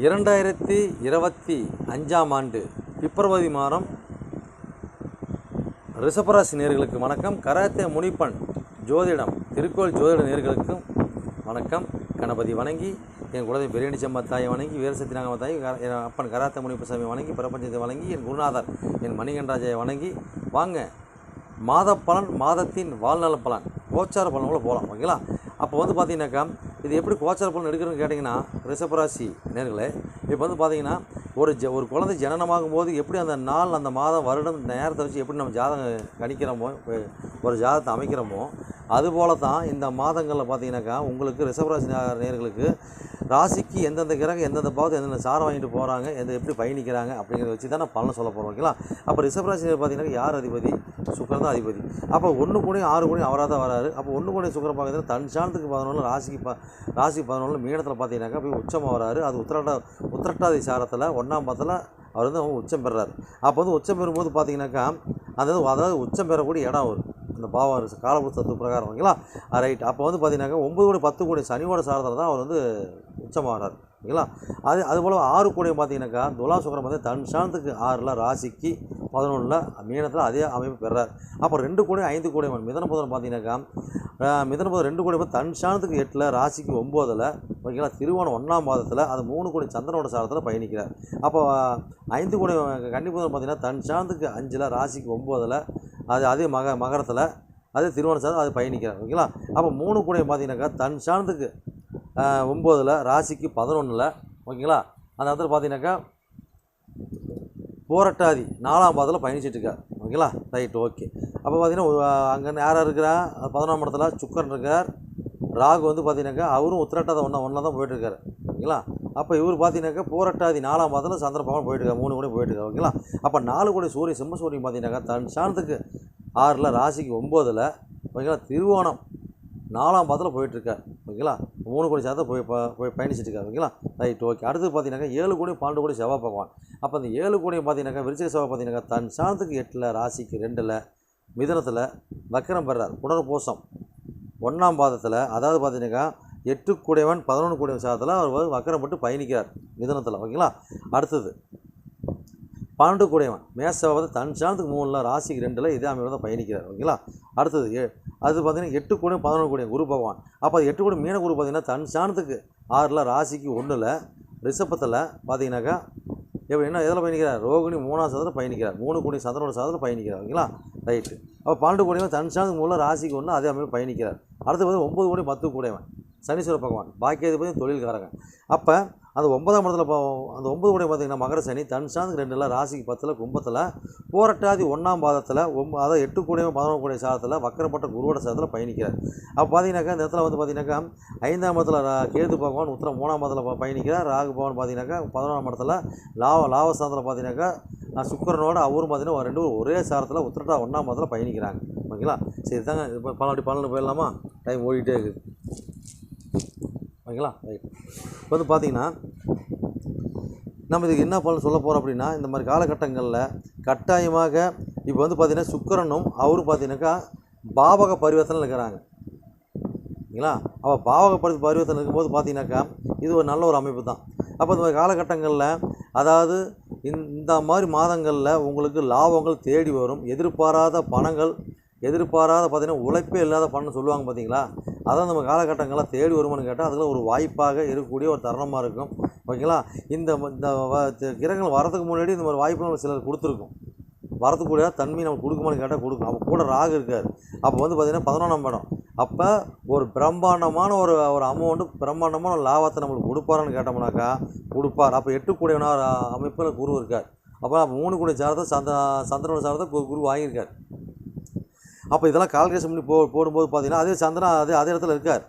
இரண்டாயிரத்தி இருபத்தி அஞ்சாம் ஆண்டு பிப்ரவரி மாதம் ரிஷபராசி நேர்களுக்கு வணக்கம். கராத்தே முனிப்பன் ஜோதிடம் திருக்கோள் ஜோதிட நேர்களுக்கும் வணக்கம். கணபதி வணங்கி என் குலதை பெரியணி செம்ம தாயை வணங்கி வீரசக்தி நாகம தாய் என் அப்பன் கராத்தே முனிப்பு சாமி வணங்கி பிரபஞ்சத்தை வணங்கி என் குருநாதர் என் மணிகண்டராஜையை வணங்கி வாங்க. மாத பலன் மாதத்தின் வாழ்நல பலன் கோச்சார பலன்களை போகலாம் ஓகேங்களா? அப்போ வந்து பார்த்தீங்கன்னாக்கா இது எப்படி கோச்சார பலன் எடுக்கிறதுன்னு கேட்டிங்கன்னா ரிஷபராசி நேர்களே இப்போ வந்து பார்த்தீங்கன்னா ஒரு ஜ ஒரு குழந்தை ஜனனமாகும் போது எப்படி அந்த நாள் அந்த மாதம் வருடம் நேரத்தை வச்சு எப்படி நம்ம ஜாதகம் கணிக்கிறோமோ ஒரு ஜாதகத்தை அமைக்கிறோமோ அதுபோல தான் இந்த மாதங்களில் பார்த்தீங்கன்னாக்கா உங்களுக்கு ரிஷபராசி நேர்களுக்கு ராசிக்கு எந்தெந்த கிரகம் எந்தெந்த பாவத்தை எந்தெந்த சாரம் வாங்கிட்டு போகிறாங்க எந்த எப்படி பயணிக்கிறாங்க அப்படிங்கிறத வச்சு தான் நான் பலன் சொல்ல போகிறோம் ஓகேங்களா? அப்போ ரிஷபராசி பார்த்தீங்கன்னா யார் அதிபதி? சுக்கர் தான் அதிபதி அப்போ ஒன்று கூடயும் ஆறு கூடயும் அவராக தான் வராரு. அப்போ ஒன்று கூட சுக்கரம் பார்க்குறது தன் சாணத்துக்கு பதினொன்று ராசிக்கு ப ராசிக்கு பதினொன்று மீனத்தில் பார்த்தீங்கன்னாக்கா போய் உச்சமாக வராரு. அது உத்திரட்டா உத்திரட்டாதி சாரத்தில் ஒன்றாம் பத்தில் அவர் வந்து உச்சம் பெறுறாரு அப்போ வந்து உச்சம் பெறும்போது பார்த்தீங்கன்னாக்கா அந்த அதாவது உச்சம் பெறக்கூடிய இடம் வரும் அந்த பாவம் இருக்கு. தத்துவ பிரகாரம் ஓகேங்களா? ரைட். அப்போ வந்து பார்த்தீங்கன்னாக்கா ஒம்பது கோடி பத்து கோடி சனியோட சாரத்தில் தான் அவர் வந்து உச்சமாகறாரு ஓகேங்களா? அது அதுபோல் ஆறு கூடையும் பார்த்தீங்கன்னாக்கா துலா சுக்கரம் வந்து தன் சாணத்துக்கு ஆறில் ராசிக்கு பதினொன்றில் மீனத்தில் அதே அமைப்பு பெறார். அப்போ ரெண்டு கூடையும் ஐந்து கூடையும் மிதன புதன் பார்த்தீங்கன்னாக்கா மிதன புதன் ரெண்டு கூடையும் தன் சாணத்துக்கு எட்டில் ராசிக்கு ஒம்போதில் ஓகேங்களா திருவோணம் ஒன்றாம் மாதத்தில் அது மூணு கோடி சந்திரனோட சாரத்தில் பயணிக்கிறார். அப்போ ஐந்து கோடி கன்னிபுதன் பார்த்தீங்கன்னா தன் சாணத்துக்கு அஞ்சில் ராசிக்கு ஒம்போதில் அது அதே மக மகரத்தில் அதே திருவோண சாதம் அது பயணிக்கிறார். ஓகேங்களா? அப்போ மூணு கூடையும் பார்த்தீங்கன்னாக்கா தன் சாணத்துக்கு ஒம்போதில் ராசிக்கு பதினொன்றில் ஓகேங்களா? அந்த இடத்துல பார்த்தீங்கன்னாக்கா போரட்டாதி நாலாம் பாதத்தில் பயணிச்சிட்ருக்கார் ஓகேங்களா? Right okay. அப்போ பார்த்தீங்கன்னா அங்கே யாராக இருக்கிறா? பதினொன்றாம் இடத்துல சுக்கரன் இருக்கார். ராகு வந்து பார்த்தீங்கன்னாக்கா அவரும் உத்திரட்டாத ஒன்றா ஒன்றா தான் போயிட்டுருக்காரு ஓகேங்களா? அப்போ இவர் பார்த்தீங்கன்னாக்கா போரட்டாதி நாலாம் பாதத்தில் சந்திர பகவான் போயிட்டுருக்காரு மூணு கூட போயிட்டுருக்காரு ஓகேங்களா? அப்போ நாலு கோடி சூரியன் சிம்ம சூரியன் பார்த்தீங்கன்னாக்கா தன் சாணத்துக்கு ஆறில் ராசிக்கு ஒம்போதில் ஓகேங்களா? திருவோணம் நாலாம் பாதத்தில் போயிட்டுருக்கார் ஓகேங்களா? மூணு கோடி சாதத்தை போய் ப- போய் பயணிச்சிட்டு இருக்காரு ஓகேங்களா? Right okay. அடுத்து பார்த்தீங்கன்னாக்கா ஏழு கோடி பன்னெண்டு கோடி செவ்வாய் பகவான். அப்போ அந்த ஏழு கோடியும் பார்த்தீங்கன்னாக்கா விருச்சிக செவ்வாய் பார்த்தீங்கன்னா தன் சாணத்துக்கு எட்டில் ராசிக்கு ரெண்டில் மிதனத்தில் வக்கரம் பெறார். புனர்பூசம் ஒன்றாம் பாதத்தில் அதாவது பார்த்தீங்கன்னாக்கா எட்டு கூடையவன் பதினொன்று கூடையவன் சாதத்தில் அவர் வக்கரம் போட்டு பயணிக்கிறார் மிதனத்தில் ஓகேங்களா? அடுத்தது பன்னெண்டு கூடையவன் மேசவை தன் சாணத்துக்கு மூணில் ராசிக்கு ரெண்டில் இதே அமைப்பில் தான் பயணிக்கிறார் ஓகேங்களா? அடுத்தது ஏ அது பார்த்தீங்கன்னா எட்டு கூடையும் பதினொன்று கூடையும் குரு பகவான். அப்போ அது எட்டு கோடி மீன குரு பார்த்தீங்கன்னா தன் சாணத்துக்கு ஆறில் ராசிக்கு ஒன்றில் ரிஷபத்தில் பார்த்தீங்கன்னாக்கா எப்படி என்ன எதில் பயணிக்கிறார்? ரோகிணி மூணாம் சாதத்தில் பயணிக்கிறார். மூணு கோடி சந்திரனோட சாதத்தில் பயணிக்கிறார் ஓகேங்களா ரைட்டு அப்போ பன்னெண்டு கோடியவன் தன் சாணத்துக்கு மூலம் ராசிக்கு ஒன்று அதே மாதிரி பயணிக்கிறார். அடுத்து வந்து ஒம்பது கோடி பத்து கூடையவன் சனீஸ்வர பகவான் பாக்கியதிபதி தொழில்காரகன் அப்போ அந்த ஒன்பதாம் இடத்துல அந்த ஒன்பது கூட பார்த்தீங்கன்னா மகர சனி தன் சாந்துக்கு ரெண்டில் ராசிக்கு பத்தில் கும்பத்தில் போரட்டாதி ஒன்றாம் பாதத்தில் ஒம்ப அதாவது எட்டு கூடையும் பதினொன்று கூடிய சாதத்தில் வக்கரப்பட்ட குருவோட சாதத்தில் பயணிக்கிறார். அப்போ பார்த்தீங்கன்னாக்கா இந்த இடத்துல வந்து பார்த்தீங்கன்னாக்கா ஐந்தாம் இடத்துல ரா- கேது பகவான் உத்தரம் மூணாம் இடத்துல பயணிக்கிறார். ராகு பகவான் பார்த்தீங்கன்னாக்கா பதினொன்றாம் இடத்துல லாவ லாவஸ்தானத்தில் பார்த்தீங்கன்னாக்கா சுக்கரனோட சுக்கிரனோட அவரும் பார்த்தீங்கன்னா ரெண்டு ஒரே சாரத்தில் உத்திரட்டா ஒன்றாம் மாதத்தில் பயணிக்கிறாங்க. ஓகேங்களா? சரி தாங்க இப்போ பன்னெண்டு பன்னெண்டு போயிடலாமா? டைம் ஓடிட்டே இருக்குது. ஓகேங்களா? ரைட் இப்போ வந்து பார்த்தீங்கன்னா நம்ம இதுக்கு என்ன பலன் சொல்ல போகிறோம் அப்படின்னா இந்த மாதிரி காலகட்டங்களில் கட்டாயமாக இப்போ வந்து பார்த்தீங்கன்னா சுக்கிரனும் அவரும் பார்த்தீங்கன்னாக்கா பாவக பரிவர்த்தனை இருக்கிறாங்க. ஓகேங்களா? அப்போ பாவக பரி பரிவர்த்தனை இருக்கும்போது பார்த்தீங்கன்னாக்கா இது ஒரு நல்ல ஒரு அமைப்பு தான். அப்போ இந்த மாதிரி காலகட்டங்களில் அதாவது இந்த- இந்த மாதிரி மாதங்களில் உங்களுக்கு லாபங்கள் தேடி வரும். எதிர்பாராத பணங்கள் எதிர்பாராத பார்த்தீங்கன்னா உழைப்பே இல்லாத பண்ணு சொல்லுவாங்க பார்த்தீங்களா? அதான் நம்ம காலகட்டங்களில் தேடி வருமானு கேட்டால் அதில் ஒரு வாய்ப்பாக இருக்கக்கூடிய ஒரு தருணமாக இருக்கும். ஓகேங்களா? இந்த இந்த வ- கிரகங்கள் வரதுக்கு முன்னாடி இந்த மாதிரி வாய்ப்பு நம்ம சிலர் கொடுத்துருக்கும். வரதுக்கூடிய தன்மை நம்ம கொடுக்குமான்னு கேட்டால் கொடுக்கும். அப்போ கூட ராகு இருக்கார். அப்போ வந்து பார்த்திங்கன்னா பதினொன்றாம் படம் அப்போ ஒரு பிரம்மாண்டமான ஒரு ஒரு அமௌண்ட்டு பிரம்மாண்டமான ஒரு லாபத்தை நம்மளுக்கு கொடுப்பாரான்னு கேட்டோம்னாக்கா கொடுப்பார். அப்போ எட்டு அமைப்பில் குரு இருக்கார். அப்போ மூணு கூடிய சாரத்தை சந்த சந்திரனோட சாரத்தை கு- குரு வாங்கியிருக்கார். அப்போ இதெல்லாம் கால்குலேஷன் பண்ணி போ போடும்போது பார்த்தீங்கன்னா அதே சந்திரன் அதே அதே இடத்துல இருக்கார்.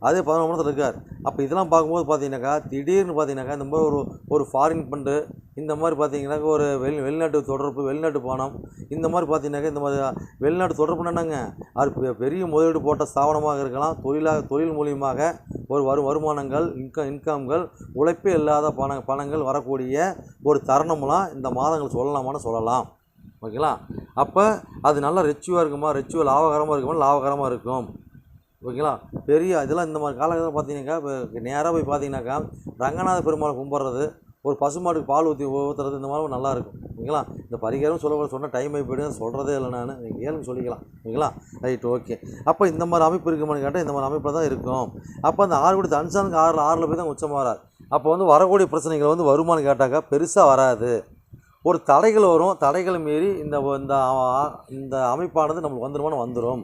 அதே பதினொன்று இடத்துல இருக்கார். அப்போ இதெல்லாம் பார்க்கும்போது பார்த்தீங்கன்னாக்கா திடீர்னு பார்த்தீங்கன்னாக்கா இந்த மாதிரி ஒரு ஒரு ஃபாரின் ஃபண்டு இந்த மாதிரி பார்த்தீங்கன்னாக்கா ஒரு வெளி வெளிநாட்டு தொடர்பு வெளிநாட்டு பணம் இந்த மாதிரி பார்த்தீங்கன்னாக்கா இந்த மாதிரி வெளிநாட்டு தொடர்பு என்னங்க? அது பெ- பெரிய முதலீடு போட்ட ஸ்தாபனமாக இருக்கலாம். தொழிலாக தொழில் மூலியமாக ஒரு வரு வருமானங்கள் இன்கம் இன்கம்கள் உழைப்பே இல்லாத பண பணங்கள் வரக்கூடிய ஒரு தருணம்லாம் இந்த மாதங்கள் சொல்லலாமான்னு சொல்லலாம். ஓகேங்களா? அப்போ அது நல்லா ரிச்சுவாக இருக்குமா? ரிச்சுவல் லாபகரமாக இருக்குமா? லாபகரமாக இருக்கும். ஓகேங்களா? பெரிய இதெல்லாம் இந்த மாதிரி காலகட்டத்தில் பார்த்தீங்கன்னாக்கா இப்போ நேராக போய் பார்த்தீங்கன்னாக்கா ரங்கநாத பெருமாளை கும்பிட்றது ஒரு பசுமாட்டுக்கு பால் ஊற்றி ஊற்றுறது இந்த மாதிரி நல்லா இருக்கும். ஓகேங்களா? இந்த பரிகாரம் சொல்ல சொன்னால் டைம் ஆகி போய்ட்டு சொல்கிறதே இல்லை நான். நீங்கள் கேளுங்க சொல்லிக்கலாம். ஓகேங்களா? Right okay. அப்போ இந்த மாதிரி அமைப்பு இருக்குமான்னு கேட்டால் இந்த மாதிரி அமைப்பில் தான் இருக்கும். அப்போ அந்த ஆறு கோடி தனுசானுக்கு ஆறில் ஆறில் போய் தான் உச்சமாக வராது அப்போ வந்து வரக்கூடிய பிரச்சனைகள் வந்து வருமானு கேட்டாக்கா பெருசாக வராது. ஒரு தடைகள் வரும் தடைகள் மீறி இந்த இந்த இந்த அமைப்பானது நம்மளுக்கு வந்துருமானு வந்துடும்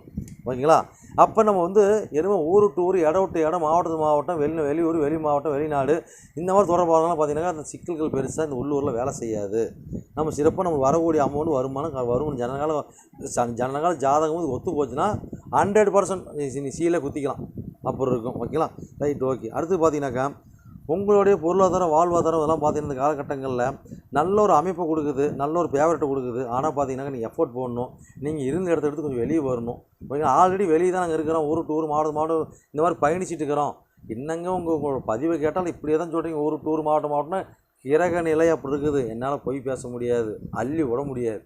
ஓகேங்களா? அப்போ நம்ம வந்து எதுவுமே ஊர் விட்டு ஊர் இடம் விட்டு இடம் மாவட்டத்து மாவட்டம் வெளி வெளியூர் வெளி மாவட்டம் வெளிநாடு இந்த மாதிரி தொடர்பாகலாம் பார்த்திங்கன்னா அந்த சிக்கல்கள் பெருசாக இந்த உள்ளூரில் வேலை செய்யாது. நம்ம சிறப்பாக நம்ம வரக்கூடிய அமௌண்ட் வருமானம் வருமானம் வரும் ஜனகால ஜனகால ஜாதகம் வந்து ஒத்து போச்சுன்னா ஹண்ட்ரட் பர்சன்ட் நீ சீலை குத்திக்கலாம். அப்புறம் இருக்கும். ஓகேங்களா? ரைட் ஓகே அடுத்து பார்த்தீங்கன்னாக்கா உங்களுடைய பொருளாதாரம் வாழ்வாதாரம் இதெல்லாம் பார்த்தீங்கன்னா இந்த காலகட்டங்களில் நல்ல ஒரு அமைப்பை கொடுக்குது நல்ல ஒரு ஃபேவரட்டை கொடுக்குது. ஆனால் பார்த்தீங்கன்னா நீங்கள் எஃபோர்ட் போடணும். நீங்கள் இருந்த இடத்த எடுத்து கொஞ்சம் வெளியே வரணும். ஓகேங்களா? ஆல்ரெடி வெளியே தான் நாங்கள் இருக்கிறோம். ஊர் டூர் மாவட்டம் மாவட்டம் இந்த மாதிரி பயணிச்சிட்டு இருக்கிறோம். என்னங்க உங்கள் உங்களோட பதிவை கேட்டாலும் இப்படியே தான் சொல்கிறீங்க ஒரு டூர் மாவட்டம் மாவட்டம்னா கிரக நிலை அப்படி இருக்குது. என்னால் பொய் பேச முடியாது. அள்ளி விட முடியாது.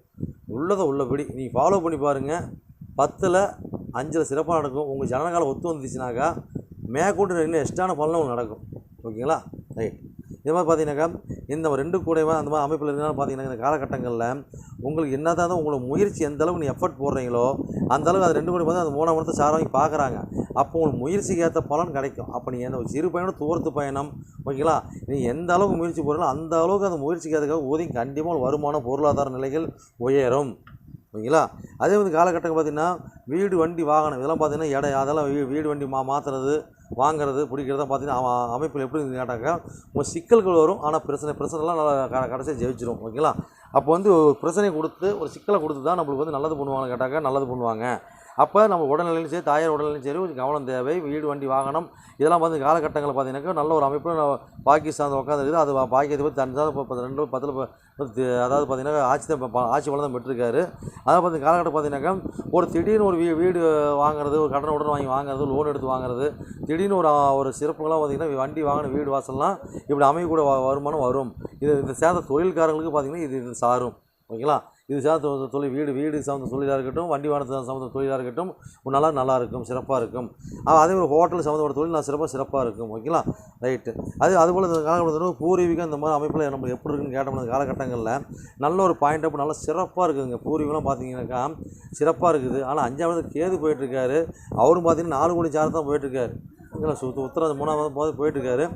உள்ளதை உள்ளபடி நீ ஃபாலோ பண்ணி பாருங்கள் பத்தில் அஞ்சில் சிறப்பாக நடக்கும். உங்கள் ஜனநாயகம் ஒத்து வந்துச்சுனாக்கா மேற்கொண்டு இன்னும் எக்ஸ்ட்ரான பலனும் நடக்கும். ஓகேங்களா? ரைட் இது மாதிரி பார்த்தீங்கன்னாக்கா இந்த ரெண்டு கூடவே அந்த மாதிரி அமைப்பில் இருந்தாலும் பார்த்தீங்கன்னா இந்த காலகட்டங்களில் உங்களுக்கு என்ன தான் உங்களோட முயற்சி எந்த அளவுக்கு நீ எஃபர்ட் போடுறீங்களோ அந்த அளவுக்கு அது ரெண்டு கூட வந்து அந்த மூணாம் இடத்தை சாரவாங்கி பார்க்குறாங்க. அப்போ உங்களுக்கு முயற்சிக்கு ஏற்ற பலன் கிடைக்கும். அப்போ நீ எந்த சிறு பயணம் தூரத்து பயணம் ஓகேங்களா? நீ எந்த அளவுக்கு முயற்சி போடுறீங்களோ அந்த அளவுக்கு அந்த முயற்சிக்கு அதுக்காக ஊதி கண்டிப்பாக வருமான பொருளாதார நிலைகள் உயரும். ஓகேங்களா? அதே வந்து காலகட்டம் பார்த்தீங்கன்னா வீடு வண்டி வாகனம் இதெல்லாம் பார்த்தீங்கன்னா எடை அதெல்லாம் வீ வீடு வண்டி மா மாற்றுறது வாங்குறது பிடிக்கிறதா பார்த்தீங்கன்னா அவன் அமைப்பில் எப்படி கேட்டாக்க கேட்டாக்கா உங்கள் சிக்கல்கள் வரும் ஆனால் பிரச்சனை பிரச்சனைலாம் நல்லா க கடைசியாக ஜெயிச்சிடும் ஓகேங்களா? அப்போ வந்து ஒரு பிரச்சனையை கொடுத்து ஒரு சிக்கலை கொடுத்து தான் நம்மளுக்கு வந்து நல்லது பண்ணுவாங்கன்னு கேட்டாக்கா நல்லது பண்ணுவாங்க. அப்போ நம்ம உடல்நிலையும் சரி தாயார் உடல்நிலையும் சரி கொஞ்சம் கவனம் தேவை வீடு வண்டி வாகனம் இதெல்லாம் வந்து காலகட்டங்களில் பார்த்தீங்கன்னாக்கா நல்ல ஒரு அமைப்பு பாகிஸ்தான் உட்காந்துருக்குது அது பாக்கியத்தை பற்றி தன் இப்போ ரெண்டு பத்தில் அதாவது பார்த்தீங்கன்னா ஆட்சி தான் ஆட்சி பலம் தான் பெற்றிருக்காரு. அதாவது பார்த்து காலகட்டம் பார்த்தீங்கன்னாக்கா ஒரு திடீர்னு ஒரு வீ வீடு வாங்குறது ஒரு கடன் உடன் வாங்கி வாங்குறது லோன் எடுத்து வாங்குறது திடீர்னு ஒரு ஒரு சிறப்புகளாக பார்த்தீங்கன்னா வண்டி வாங்கின வீடு வாசல்லாம் இப்படி அமையக்கூட வருமானம் வரும். இது இந்த சேர்ந்த தொழில்காரங்களுக்கு பார்த்தீங்கன்னா இது இது சாரும். ஓகேங்களா? இது சார்ந்த தொழில் வீடு வீடு சார்ந்த தொழிலாக இருக்கட்டும் வண்டி வாகனத்தை சம்மந்த தொழிலாக இருக்கட்டும் நல்லா நல்லா இருக்கும் சிறப்பாக இருக்கும். அதே ஒரு ஹோட்டல் சம்மந்தப்பட்ட தொழில் நான் சிறப்பாக சிறப்பாக இருக்கும் ஓகேங்களா ரைட்டு அது அதுபோல் இந்த காலகட்டத்தில் பூர்வீகம் இந்த மாதிரி அமைப்பில் நம்ம எப்படி இருக்குன்னு கேட்டோம்னா இந்த காலகட்டங்களில் நல்ல ஒரு பாயிண்ட் அப் நல்லா சிறப்பாக இருக்குதுங்க பூர்வீகம்லாம் பார்த்தீங்கன்னாக்கா சிறப்பாக இருக்குது. ஆனால் அஞ்சாவது கேது போயிட்டுருக்காரு. அவரும் பார்த்தீங்கன்னா நாலு கோடி சார் தான் போயிட்டுருக்காரு. ஓகேங்களா? சுத்த உத்தரம் மூணாவது போது போயிட்டுருக்காரு.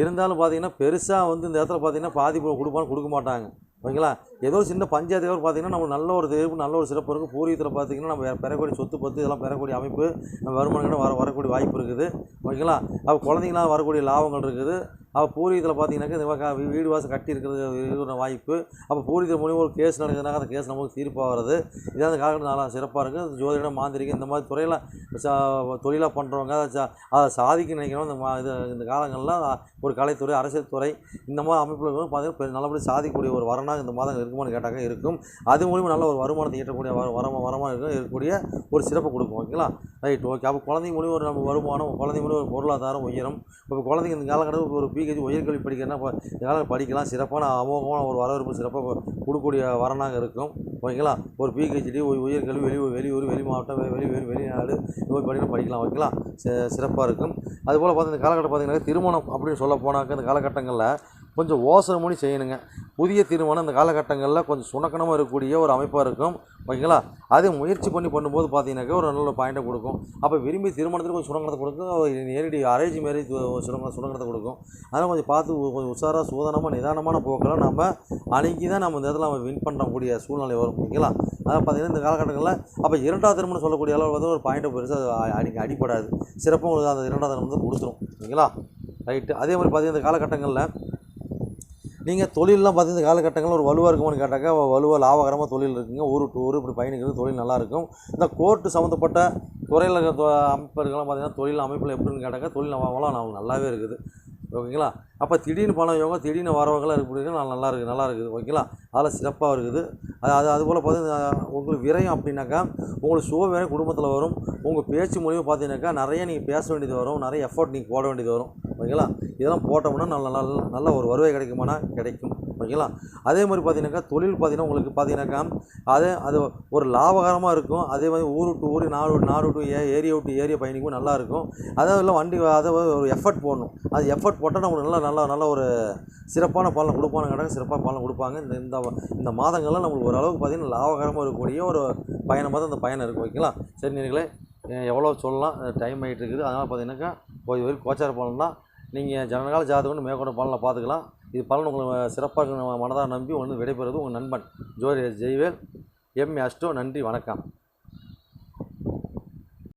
இருந்தாலும் பார்த்தீங்கன்னா பெருசாக வந்து இந்த இடத்துல பார்த்தீங்கன்னா பாதிப்பு கொடுப்பான்னு கொடுக்க மாட்டாங்க. ஓகேங்களா? ஏதோ ஒரு சின்ன பஞ்சாயத்து பார்த்தீங்கன்னா நம்ம நல்ல ஒரு தேர்வு நல்ல ஒரு சிறப்பு இருக்குது பூர்வீகத்தில் பார்த்தீங்கன்னா நம்ம பெறக்கூடிய சொத்து பத்து இதெல்லாம் பெறக்கூடிய அமைப்பு நம்ம வருமானங்கள் வர வரக்கூடிய வாய்ப்பு இருக்குது. ஓகேங்களா? அப்போ குழந்தைங்களாம் வரக்கூடிய லாபங்கள் இருக்குது. அப்போ பூர்வீகத்தில் பார்த்தீங்கன்னாக்கா இந்த வீடு வாசல் கட்டி இருக்கிறது இருக்கிற வாய்ப்பு. அப்போ பூர்வீகத்தில் மூலியமாக ஒரு கேஸ் நடக்குதுனாக்கா அந்த கேஸ் நமக்கு தீர்ப்பாக வருது இதான் அந்த காலகட்டம் நல்லா சிறப்பாக இருக்குது ஜோதிடம் மாந்திரிகம் இந்த மாதிரி துறையில் சா- தொழிலாக பண்ணுறவங்க அதை சா- அதை சாதிக்க நினைக்கிறவங்க இந்த மா இது இந்த காலங்களில் ஒரு கலைத்துறை அரசியல் துறை இந்த மாதிரி அமைப்பில் பார்த்தீங்கன்னா நல்லபடி நல்லபடியாக சாதிக்கக்கூடிய ஒரு வரனாக இந்த மாதம் இருக்குமான்னு கேட்டாக்க இருக்கும். அது மூலிமா நல்ல ஒரு வருமானத்தை ஈட்டக்கூடிய வர வரமாக வரமாக இருக்கும் இருக்கக்கூடிய ஒரு சிறப்பு கொடுக்கும். ஓகேங்களா? Right okay. அப்போ குழந்தைங்க மூலியம் ஒரு நம்ம வருமானம் குழந்தைங்க மூலியம் ஒரு பொருளாதாரம் உயரும். இப்போ குழந்தைங்க இந்த காலகட்டத்தில் ஒரு பிஹெச் உயர்கல்வி படிக்கிறேன்னா இப்போ இந்த படிக்கலாம். சிறப்பான அமோகமான ஒரு வரவேற்பு சிறப்பாக கொடுக்கக்கூடிய வரனாக இருக்கும். ஓகேங்களா? ஒரு பிஹெச்டி உயர்கல்வி வெளி வெளியூர் வெளி மாவட்டம் வெளி வெளி வெளிநாடு இந்த மாதிரி படிக்கலாம் படிக்கலாம் ஓகேங்களா? சிறப்பாக இருக்கும். அதுபோல் பார்த்து இந்த காலகட்டம் பார்த்திங்கன்னா திருமணம் அப்படின்னு சொல்ல போனாக்க இந்த காலகட்டங்களில் கொஞ்சம் யோசனை பண்ணி செய்யணுங்க. புதிய திருமணம் இந்த காலகட்டங்களில் கொஞ்சம் சுணக்கணமாக இருக்கக்கூடிய ஒரு அமைப்பாக இருக்கும். ஓகேங்களா? அது முயற்சி பண்ணி பண்ணும்போது பார்த்தீங்கன்னாக்கா ஒரு நல்ல பாயிண்ட்டை கொடுக்கும். அப்போ விரும்பி திருமணத்துக்கு கொஞ்சம் சுணக்கணத்தை கொடுக்கும். நேரடி அரேஞ்ச் மேரேஜ் சுணக்க சுணக்கணத்தை கொடுக்கும். அதெல்லாம் கொஞ்சம் பார்த்து கொஞ்சம் உஷாராக சூதனமாக நிதானமான போக்கெல்லாம் நம்ம அணுகி தான் நம்ம இந்த இடத்துல நம்ம வின் பண்ணக்கூடிய சூழ்நிலை வரும். ஓகேங்களா? அதான் பார்த்தீங்கன்னா இந்த காலகட்டங்களில் அப்போ இரண்டாவது திருமணம் சொல்லக்கூடிய அளவு வந்து ஒரு பாயிண்ட்டை பெருசாக அடி அடிப்படாது சிறப்பாக உங்களுக்கு அந்த இரண்டாவது திருமணம் வந்து கொடுத்துரும். ஓகேங்களா? ரைட்டு அதே மாதிரி பார்த்தீங்கன்னா இந்த காலகட்டங்களில் நீங்கள் தொழிலெலாம் பார்த்தீங்கன்னா இந்த காலகட்டங்களில் ஒரு வலுவாக இருக்குமான்னு கேட்டாக்கா வலுவாக லாபகரமாக தொழில் இருக்குங்க. ஊர் டூர் இப்படி பயணிக்கிறது தொழில் நல்லா இருக்கும் இந்த கோர்ட்டு சம்மந்தப்பட்ட துறையில் இருக்கிற அமைப்பர்கள்லாம் பார்த்தீங்கன்னா தொழில் அமைப்பில் எப்படின்னு கேட்டாக்கா தொழில் வளம் நமக்கு நல்லாவே இருக்குது. ஓகேங்களா? அப்போ திடீர்னு பணம் யோகம் திடீர்னு வரவங்களாம் இருக்கு நல்லா நல்லா இருக்குது நல்லா இருக்குது ஓகேங்களா? அதெல்லாம் சிறப்பாக இருக்குது. அது அது அதுபோல் பார்த்தீங்கன்னா உங்களுக்கு விரயம் அப்படின்னாக்கா உங்களுக்கு சுக விரயம் குடும்பத்தில் வரும். உங்கள் பேச்சு மூலியமாக பார்த்தீங்கன்னாக்கா நிறைய நீங்கள் பேச வேண்டியது வரும். நிறைய எஃபோர்ட் நீங்கள் போட வேண்டியது வரும். ஓகேங்களா? இதெல்லாம் போட்டோம்னா நல்ல நல்ல நல்ல ஒரு வருவாய் கிடைக்குமானா கிடைக்கும். ஓகேங்களா? அதே மாதிரி பார்த்தீங்கன்னாக்கா தொழில் பார்த்தீங்கன்னா உங்களுக்கு பார்த்தீங்கன்னாக்கா அதே அது ஒரு லாபகரமாக இருக்கும். அதே மாதிரி ஊர் விட்டு ஊர் நாடு விட்டு நாடு விட்டு ஏ ஏரியா விட்டு ஏரியா பயணிக்கும் நல்லாயிருக்கும் அதாவது இல்லை வண்டி அதை ஒரு எஃபர்ட் போடணும். அது எஃபர்ட் போட்டால் நம்மளுக்கு நல்லா நல்லா நல்ல ஒரு சிறப்பான பலனை கொடுப்பான கடை சிறப்பாக பலன் கொடுப்பாங்க. இந்த இந்த இந்த மாதங்கள்லாம் நம்மளுக்கு ஓரளவுக்கு பார்த்தீங்கன்னா லாபகரமாக இருக்கக்கூடிய ஒரு பயணமாக தான் இந்த பயணம் இருக்கும் ஓகேங்களா? சரி நீங்களே எவ்வளோ சொல்லலாம்? டைம் ஆகிட்டு இருக்குது. அதனால் பார்த்தீங்கன்னாக்கா போய் வரைக்கும் கோச்சார பலன் தான் நீங்கள் ஜனகால ஜாதகம் மேற்கொண்ட பலனை பார்த்துக்கலாம். இது பலன் உங்களுக்கு சிறப்பாக மனதாக நம்பி ஒன்று விடைபெறுவது உங்கள் நண்பன். ஜோதி ஜெய்வேல் எம். அஷ்டோ நன்றி வணக்கம்.